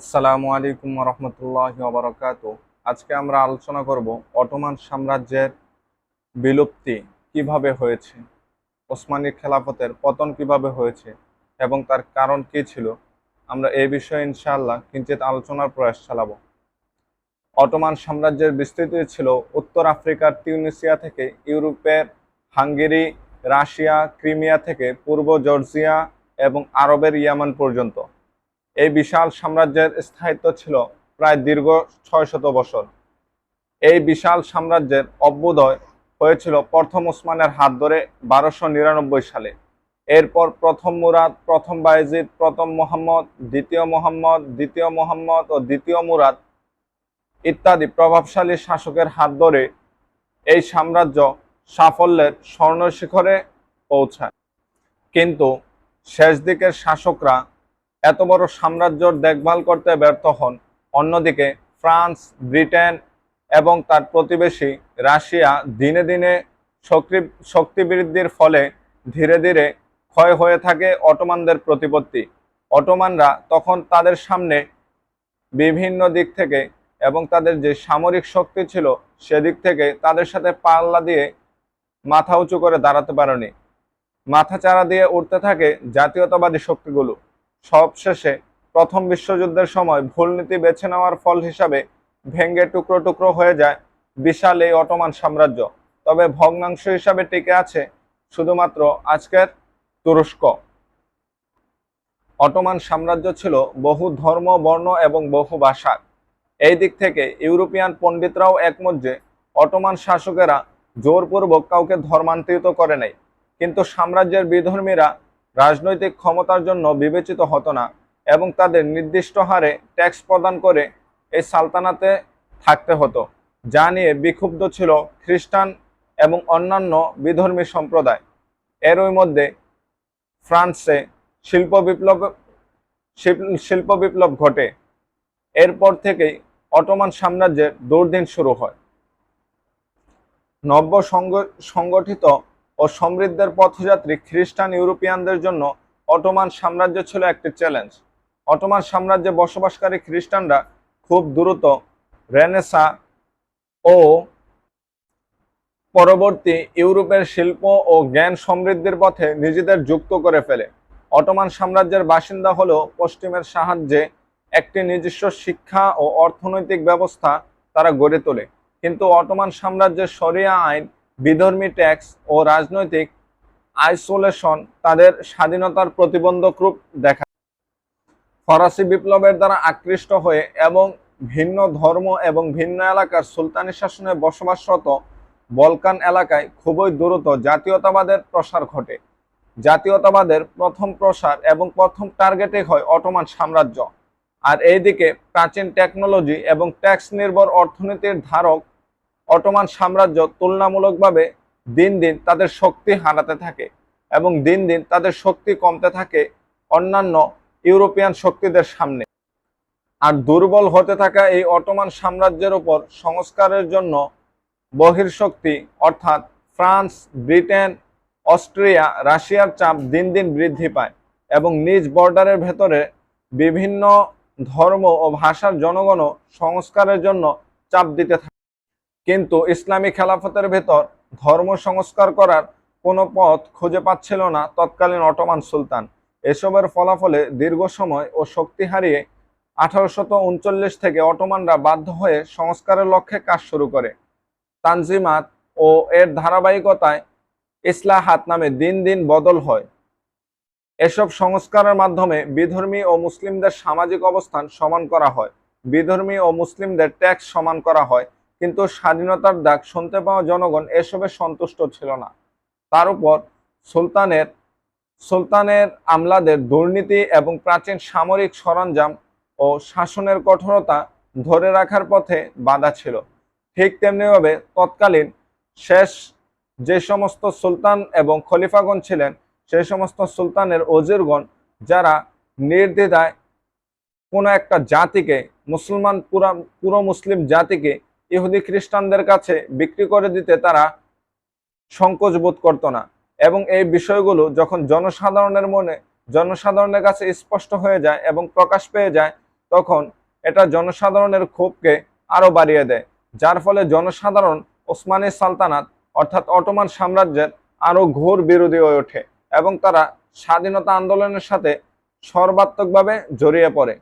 আসসালামু আলাইকুম রহমতুল্লাহ বারকাত আজকে আমরা আলোচনা করব অটোমান সাম্রাজ্যের বিলুপ্তি কীভাবে হয়েছে ওসমানী খেলাফতের পতন কীভাবে হয়েছে এবং তার কারণ কি ছিল। আমরা এ বিষয়ে ইনশাআল্লাহ কিঞ্চিত আলোচনার প্রয়াস চালাব। অটোমান সাম্রাজ্যের বিস্তৃতি ছিল উত্তর আফ্রিকার তিউনিসিয়া থেকে, ইউরোপের হাঙ্গেরি, রাশিয়া, ক্রিমিয়া থেকে, পূর্ব জর্জিয়া এবং আরবের ইয়ামান পর্যন্ত। এই বিশাল সাম্রাজ্যের স্থায়িত্ব ছিল প্রায় দীর্ঘ ছয় শত বছর। এই বিশাল সাম্রাজ্যের অভ্যুদয় হয়েছিল প্রথম ওসমানের হাত ধরে বারোশো নিরানব্বই সালে। এরপর প্রথম মুরাদ, প্রথম বায়েজিদ, প্রথম মোহাম্মদ, দ্বিতীয় মোহাম্মদ দ্বিতীয় মোহাম্মদ ও দ্বিতীয় মুরাদ ইত্যাদি প্রভাবশালী শাসকের হাত ধরে এই সাম্রাজ্য সাফল্যের স্বর্ণ শিখরে পৌঁছায়। কিন্তু শেষ দিকের শাসকরা এত বড় সাম্রাজ্যর দেখভাল করতে ব্যর্থ হন। অন্যদিকে ফ্রান্স, ব্রিটেন এবং তার প্রতিবেশী রাশিয়া দিনে দিনে শক্তি শক্তি বৃদ্ধির ফলে ধীরে ধীরে ক্ষয় হয়ে থাকে অটোমানদের প্রতিপত্তি। অটোমানরা তখন তাদের সামনে বিভিন্ন দিক থেকে এবং তাদের যে সামরিক শক্তি ছিল সেদিক থেকে তাদের সাথে পাল্লা দিয়ে মাথা উঁচু করে দাঁড়াতে পারেনি। মাথা চারা দিয়ে উঠতে থাকে জাতীয়তাবাদী শক্তিগুলো। সবশেষে প্রথম বিশ্বযুদ্ধের সময় ভুল নীতি বেছে নেওয়ার ফল হিসাবে ভেঙ্গে টুকরো টুকরো হয়ে যায় বিশাল এই অটোমান সাম্রাজ্য। তবে ভগ্নাংশ হিসাবে টিকে আছে শুধুমাত্র আজকের তুরস্ক। অটোমান সাম্রাজ্য ছিল বহু ধর্ম, বর্ণ এবং বহু ভাষার এই দিক থেকে ইউরোপিয়ান পণ্ডিতরাও একমত যে অটোমান শাসকেরা জোরপূর্বক কাউকে ধর্মান্তরিত করে নাই। কিন্তু সাম্রাজ্যের বিধর্মীরা রাজনৈতিক ক্ষমতার জন্য বিবেচিত হতো না এবং তাদের নির্দিষ্ট হারে ট্যাক্স প্রদান করে এই সালতানাতে থাকতে হতো, যা নিয়ে বিক্ষুব্ধ ছিল খ্রিস্টান এবং অন্যান্য বিধর্মী সম্প্রদায়। এরই মধ্যে ফ্রান্সে শিল্প বিপ্লব শিল্প বিপ্লব ঘটে। এরপর থেকেই অটোমান সাম্রাজ্যের দুর্দিন শুরু হয়। নব্য সংগঠিত ও সমৃদ্ধের পথযাত্রী খ্রিস্টান ইউরোপিয়ানদের জন্য অটোমান সাম্রাজ্য ছিল একটি চ্যালেঞ্জ অটোমান সাম্রাজ্যে বসবাসকারী খ্রিস্টানরা খুব দ্রুত রেনেসা ও পরবর্তী ইউরোপের শিল্প ও জ্ঞান সমৃদ্ধির পথে নিজেদের যুক্ত করে ফেলে। অটোমান সাম্রাজ্যের বাসিন্দা হলেও পশ্চিমের সাহায্যে একটি নিজস্ব শিক্ষা ও অর্থনৈতিক ব্যবস্থা তারা গড়ে তোলে। কিন্তু অটোমান সাম্রাজ্যের সরিয়া আইন বিধর্মী ট্যাক্স ও রাজনৈতিক আইসোলেশন তাদের স্বাধীনতার প্রতিবন্ধক রূপ দেখা ফরাসি বিপ্লবের দ্বারা আকৃষ্ট হয়ে এবং ভিন্ন ধর্ম এবং ভিন্ন এলাকার সুলতানি শাসনে বসবাসরত বলকান এলাকায় খুবই দ্রুত জাতীয়তাবাদের প্রসার ঘটে। জাতীয়তাবাদের প্রথম প্রসার এবং প্রথম টার্গেটে হয় অটোমান সাম্রাজ্য। আর এইদিকে প্রাচীন টেকনোলজি এবং ট্যাক্স নির্ভর অর্থনীতির ধারক অটোমান সাম্রাজ্য তুলনামূলকভাবে দিন দিন তাদের শক্তি হারাতে থাকে এবং দিন দিন তাদের শক্তি কমতে থাকে অন্যান্য ইউরোপিয়ান শক্তিদের সামনে। আর দুর্বল হতে থাকা এই অটোমান সাম্রাজ্যের ওপর সংস্কারের জন্য বহির্শক্তি অর্থাৎ ফ্রান্স, ব্রিটেন, অস্ট্রিয়া, রাশিয়ার চাপ দিন দিন বৃদ্ধি পায় এবং নিজ বর্ডারের ভেতরে বিভিন্ন ধর্ম ও ভাষার জনগণও সংস্কারের জন্য চাপ দিতে থাকে। কিন্তু ইসলামী খেলাফতের ভেতর ধর্ম সংস্কার করার কোনো পথ খুঁজে পাচ্ছিল না তৎকালীন অটোমান সুলতান। এসবের ফলাফলে দীর্ঘ সময় ও শক্তি হারিয়ে আঠারোশত উনচল্লিশ থেকে অটোমানরা বাধ্য হয়ে সংস্কারের লক্ষ্যে কাজ শুরু করে। তানজিমাত ও এর ধারাবাহিকতায় ইসলাহাত নামে দিন দিন বদল হয়। এসব সংস্কারের মাধ্যমে বিধর্মী ও মুসলিমদের সামাজিক অবস্থান সমান করা হয়। বিধর্মী ও মুসলিমদের ট্যাক্স সমান করা হয়। কিন্তু স্বাধীনতার ডাক শুনতে পাওয়া জনগণ এসবে সন্তুষ্ট ছিল না। তার উপর সুলতানের সুলতানের আমলাদের দুর্নীতি এবং প্রাচীন সামরিক সরঞ্জাম ও শাসনের কঠোরতা ধরে রাখার পথে বাধা ছিল। ঠিক তেমনিভাবে তৎকালীন শেষ যে সমস্ত সুলতান এবং খলিফাগণ ছিলেন সেই সমস্ত সুলতানের অজিরগণ যারা নির্দ্বিধায় কোনো একটা জাতিকে, মুসলমান পুরা, পুরো মুসলিম জাতিকে ইহুদি খ্রিস্টানদের কাছে বিক্রি করে দিতে তারা সংকোচ বোধ করত না। এবং এই বিষয়গুলো যখন জনসাধারণের মনে, জনসাধারণের কাছে স্পষ্ট হয়ে যায় এবং প্রকাশ পেয়ে যায়, তখন এটা জনসাধারণের ক্ষোভকে আরও বাড়িয়ে দেয়। যার ফলে জনসাধারণ ওসমানী সালতানাত অর্থাৎ অটোমান সাম্রাজ্যের আরও ঘোর বিরোধী হয়ে ওঠে এবং তারা স্বাধীনতা আন্দোলনের সাথে সর্বাত্মকভাবে জড়িয়ে পড়ে।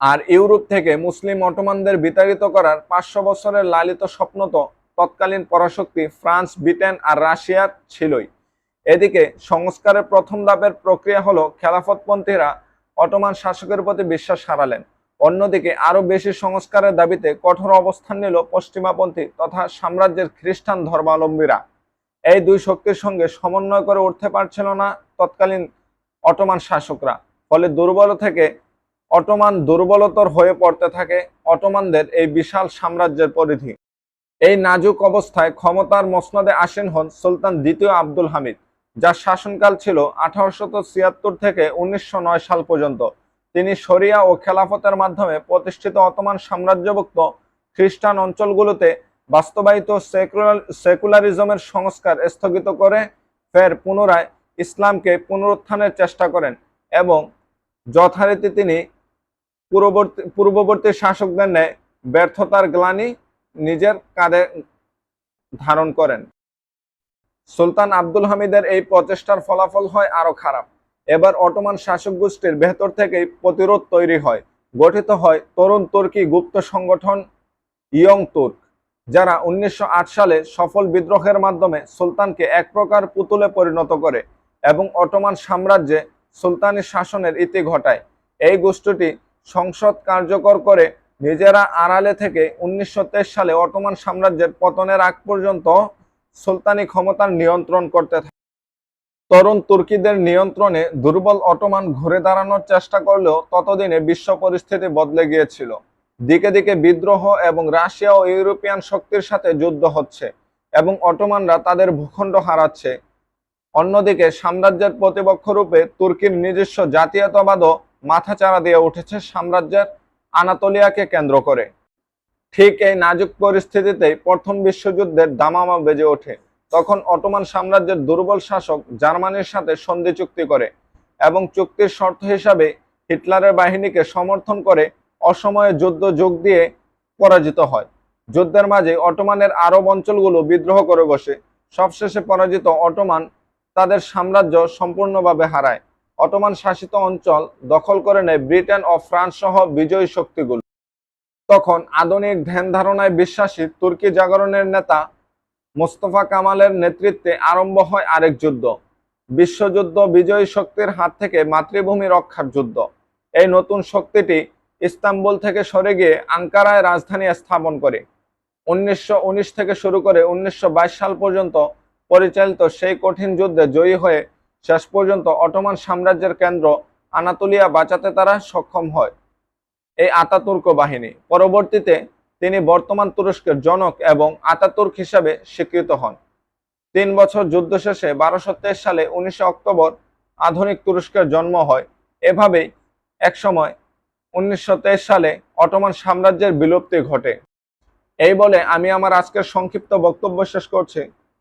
আর ইউরোপ থেকে মুসলিম অটোমানদের বিতাড়িত করার পাঁচশো বছরের লালিত স্বপ্ন তো তৎকালীন পরাশক্তি ফ্রান্স, ব্রিটেন আর রাশিয়ার ছিলই। এদিকে সংস্কারের প্রথম ধাপের প্রক্রিয়া হলো খেলাফতপন্থীরা অটোমান শাসকের প্রতি বিশ্বাস হারালেন। অন্যদিকে আরও বেশি সংস্কারের দাবিতে কঠোর অবস্থান নিল পশ্চিমাপন্থী তথা সাম্রাজ্যের খ্রিস্টান ধর্মাবলম্বীরা। এই দুই শক্তির সঙ্গে সমন্বয় করে উঠতে পারছিল না তৎকালীন অটোমান শাসকরা। ফলে দুর্বল থেকে অটোমান দুর্বলতর হয়ে পড়তে থাকে। অটোমানদের এই বিশাল সাম্রাজ্যের পরিধি। এই নাজুক অবস্থায় ক্ষমতার মসনদে আসীন হন সুলতান দ্বিতীয় আব্দুল হামিদ, যার শাসনকাল ছিল আঠারোশত ছিয়াত্তর থেকে উনিশশো নয় সাল পর্যন্ত। তিনি শরিয়া ও খেলাফতের মাধ্যমে প্রতিষ্ঠিত অটোমান সাম্রাজ্যভুক্ত খ্রিস্টান অঞ্চলগুলোতে বাস্তবায়িত সেকুলার, সেকুলারিজমের সংস্কার স্থগিত করে ফের পুনরায় ইসলামকে পুনরুত্থানের চেষ্টা করেন এবং যথারীতি তিনি পূর্ববর্তী পূর্ববর্তী শাসকদের ন্যায় ব্যর্থতার গ্লানি নিজের কাঁধে ধারণ করেন। সুলতান আব্দুল হামিদের এই প্রচেষ্টার ফলাফল হয় আরও খারাপ। এবার অটোমান শাসক গোষ্ঠীর ভেতর থেকেই প্রতিরোধ তৈরি হয়। গঠিত হয় তরুণ তুর্কি গুপ্ত সংগঠন ইয়ং তুর্ক, যারা উনিশশো আট সালে সফল বিদ্রোহের মাধ্যমে সুলতানকে এক প্রকার পুতুলে পরিণত করে এবং অটোমান সাম্রাজ্যে সুলতানি শাসনের ইতি ঘটায়। এই গোষ্ঠীটি সংসদ কার্যকর করে নিজেরা আড়ালে থেকে উনিশশো তেইশ সালে অটোমান সাম্রাজ্যের পতনের আগ পর্যন্ত সুলতানি ক্ষমতার নিয়ন্ত্রণ করতে থাকে। তরুণ তুর্কিদের নিয়ন্ত্রণে দুর্বল অটোমান ঘুরে দাঁড়ানোর চেষ্টা করলেও ততদিনে বিশ্ব পরিস্থিতি বদলে গিয়েছিল। দিকে দিকে বিদ্রোহ এবং রাশিয়া ও ইউরোপিয়ান শক্তির সাথে যুদ্ধ হচ্ছে এবং অটোমানরা তাদের ভূখণ্ড হারাচ্ছে। অন্যদিকে সাম্রাজ্যের প্রতিপক্ষ রূপে তুর্কির নিজস্ব জাতীয়তাবাদও মাথাচাড়া দিয়ে উঠেছে সাম্রাজ্যের আনাতোলিয়াকে কেন্দ্র করে। ঠিক এই নাজুক পরিস্থিতিতেই প্রথম বিশ্বযুদ্ধের দামামা বেজে ওঠে। তখন অটোমান সাম্রাজ্যের দুর্বল শাসক জার্মানির সাথে সন্ধি চুক্তি করে এবং চুক্তির শর্ত হিসাবে হিটলারের বাহিনীকে সমর্থন করে অসময়ে যুদ্ধ যোগ দিয়ে পরাজিত হয়। যুদ্ধের মাঝে অটোমানের আরব অঞ্চলগুলো বিদ্রোহ করে বসে। সবশেষে পরাজিত অটোমান তাদের সাম্রাজ্য সম্পূর্ণভাবে হারায়। অটোমান শাসিত অঞ্চল দখল করে নেয় ব্রিটেন ও ফ্রান্স সহ বিজয়ী শক্তিগুলো। তখন আধুনিক ধ্যান ধারণায় বিশ্বাসী তুর্কি জাগরণের নেতা মোস্তফা কামালের নেতৃত্বে আরম্ভ হয় আরেক যুদ্ধ, বিশ্বযুদ্ধ বিজয়ী শক্তির হাত থেকে মাতৃভূমি রক্ষার যুদ্ধ। এই নতুন শক্তিটি ইস্তাম্বুল থেকে সরে গিয়ে আঙ্কারায় রাজধানী স্থাপন করে। উনিশশো উনিশ থেকে শুরু করে উনিশশো বাইশ সাল পর্যন্ত পরিচালিত সেই কঠিন যুদ্ধে জয়ী হয়ে শেষ পর্যন্ত অটোমান সাম্রাজ্যের কেন্দ্র আনাতোলিয়া বাঁচাতে তারা সক্ষম হয়। এই আতাতুর্ক বাহিনী পরবর্তীতে তিনি বর্তমান তুরস্কের জনক এবং আতাতুর্ক হিসাবে স্বীকৃত হন। তিন বছর যুদ্ধ শেষে বারোশো সালে উনিশে অক্টোবর আধুনিক তুরস্কের জন্ম হয়। এভাবেই একসময় উনিশশো তেইশ সালে অটোমান সাম্রাজ্যের বিলুপ্তি ঘটে। এই বলে আমি আমার আজকের সংক্ষিপ্ত বক্তব্য শেষ করছি।